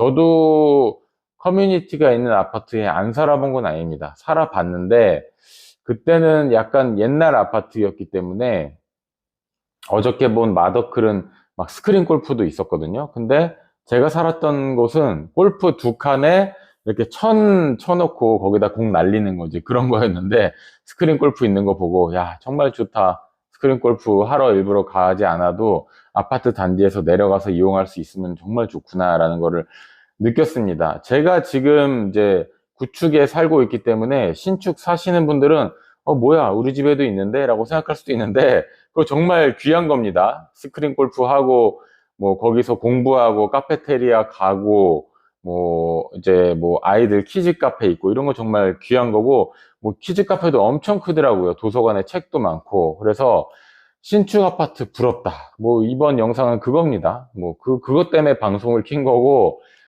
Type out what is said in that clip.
저도 커뮤니티가 있는 아파트에 안 살아본 건 아닙니다. 살아봤는데 그때는 약간 옛날 아파트였기 때문에 어저께 본 마더클은 막 스크린 골프도 있었거든요. 근데 제가 살았던 곳은 골프 두 칸에 이렇게 천 쳐놓고 거기다 공 날리는 거지 그런 거였는데 스크린 골프 있는 거 보고 야 정말 좋다. 스크린 골프 하러 일부러 가지 않아도 아파트 단지에서 내려가서 이용할 수 있으면 정말 좋구나라는 거를 느꼈습니다. 제가 지금 이제 구축에 살고 있기 때문에 신축 사시는 분들은 어 뭐야 우리 집에도 있는데 라고 생각할 수도 있는데 그거 정말 귀한 겁니다. 스크린 골프 하고 뭐 거기서 공부하고 카페테리아 가고 뭐 이제 뭐 아이들 키즈 카페 있고 이런 거 정말 귀한 거고 뭐 키즈 카페도 엄청 크더라고요. 도서관에 책도 많고 그래서 신축 아파트 부럽다. 뭐 이번 영상은 그겁니다. 뭐 그 그것 때문에 방송을 킨 거고